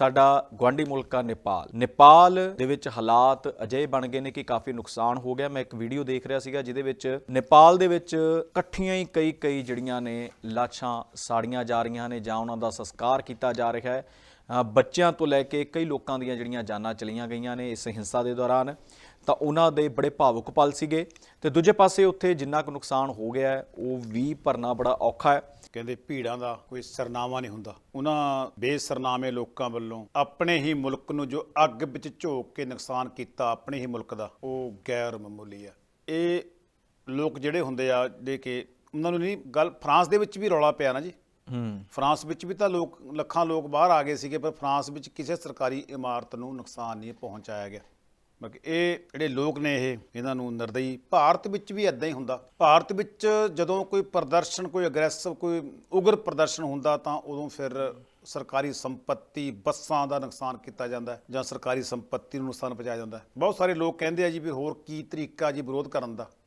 ਸਾਡਾ ਗਵਾਂਢੀ ਮੁਲਕ ਆ ਨੇਪਾਲ। ਨੇਪਾਲ ਦੇ ਵਿੱਚ ਹਾਲਾਤ ਅਜਿਹੇ ਬਣ ਗਏ ਨੇ ਕਿ ਕਾਫੀ ਨੁਕਸਾਨ ਹੋ ਗਿਆ। ਮੈਂ ਇੱਕ ਵੀਡੀਓ ਦੇਖ ਰਿਹਾ ਸੀਗਾ ਜਿਹਦੇ ਵਿੱਚ ਨੇਪਾਲ ਦੇ ਵਿੱਚ ਇਕੱਠੀਆਂ ਹੀ ਕਈ ਕਈ ਜਿਹੜੀਆਂ ਨੇ ਲਾਸ਼ਾਂ ਸਾੜੀਆਂ ਜਾ ਰਹੀਆਂ ਨੇ ਜਾਂ ਉਹਨਾਂ ਦਾ ਸੰਸਕਾਰ ਕੀਤਾ ਜਾ ਰਿਹਾ ਹੈ। ਬੱਚਿਆਂ ਤੋਂ ਲੈ ਕੇ ਕਈ ਲੋਕਾਂ ਦੀਆਂ ਜਿਹੜੀਆਂ ਜਾਨਾਂ ਚਲੀਆਂ ਗਈਆਂ ਨੇ ਇਸ ਹਿੰਸਾ ਦੇ ਦੌਰਾਨ। ਤਾਂ ਉਹਨਾਂ ਦੇ ਬੜੇ ਭਾਵੁਕ ਪਲ ਸੀਗੇ। ਤੇ ਦੂਜੇ ਪਾਸੇ ਉੱਥੇ ਜਿੰਨਾ ਕੁ ਨੁਕਸਾਨ ਹੋ ਗਿਆ ਉਹ ਵੀ ਭਰਨਾ ਬੜਾ ਔਖਾ ਹੈ। ਕਹਿੰਦੇ ਭੀੜਾਂ ਦਾ ਕੋਈ ਸਰਨਾਮਾ ਨਹੀਂ ਹੁੰਦਾ। ਉਹਨਾਂ ਬੇਸਰਨਾਮੇ ਲੋਕਾਂ ਵੱਲੋਂ ਆਪਣੇ ਹੀ ਮੁਲਕ ਨੂੰ ਜੋ ਅੱਗ ਵਿੱਚ ਝੋਕ ਕੇ ਨੁਕਸਾਨ ਕੀਤਾ ਆਪਣੇ ਹੀ ਮੁਲਕ ਦਾ ਉਹ ਗੈਰ ਮਾਮੂਲੀ ਆ। ਇਹ ਲੋਕ ਜਿਹੜੇ ਹੁੰਦੇ ਆ ਜਿਹੜੇ ਕਿ ਉਹਨਾਂ ਨੂੰ ਨਹੀਂ ਗੱਲ ਫਰਾਂਸ ਦੇ ਵਿੱਚ ਵੀ ਰੌਲਾ ਪਿਆ ਨਾ ਜੀ। ਹੂੰ। ਫਰਾਂਸ ਵਿੱਚ ਵੀ ਤਾਂ ਲੋਕ ਲੱਖਾਂ ਲੋਕ ਬਾਹਰ ਆ ਗਏ ਸੀਗੇ ਪਰ ਫਰਾਂਸ ਵਿੱਚ ਕਿਸੇ ਸਰਕਾਰੀ ਇਮਾਰਤ ਨੂੰ ਨੁਕਸਾਨ ਨਹੀਂ ਪਹੁੰਚਾਇਆ ਗਿਆ। ਬਾਕੀ ਇਹ ਜਿਹੜੇ ਲੋਕ ਨੇ ਇਹ, ਇਹਨਾਂ ਨੂੰ ਨਿਰਦਈ, ਭਾਰਤ ਵਿੱਚ ਵੀ ਇਦਾਂ ਹੀ ਹੁੰਦਾ। ਭਾਰਤ ਵਿੱਚ ਜਦੋਂ ਕੋਈ ਪ੍ਰਦਰਸ਼ਨ, ਕੋਈ ਅਗਰੈਸਿਵ ਕੋਈ ਉਗਰ ਪ੍ਰਦਰਸ਼ਨ ਹੁੰਦਾ ਤਾਂ ਉਦੋਂ ਫਿਰ ਸਰਕਾਰੀ ਸੰਪਤੀ, ਬੱਸਾਂ ਦਾ ਨੁਕਸਾਨ ਕੀਤਾ ਜਾਂਦਾ ਹੈ ਜਾਂ ਸਰਕਾਰੀ ਸੰਪਤੀ ਨੂੰ ਨੁਕਸਾਨ ਪਹੁੰਚਾਇਆ ਜਾਂਦਾ ਹੈ। ਬਹੁਤ ਸਾਰੇ ਲੋਕ ਕਹਿੰਦੇ ਆ ਜੀ ਵੀ ਹੋਰ ਕੀ ਤਰੀਕਾ ਜੀ ਵਿਰੋਧ ਕਰਨ ਦਾ।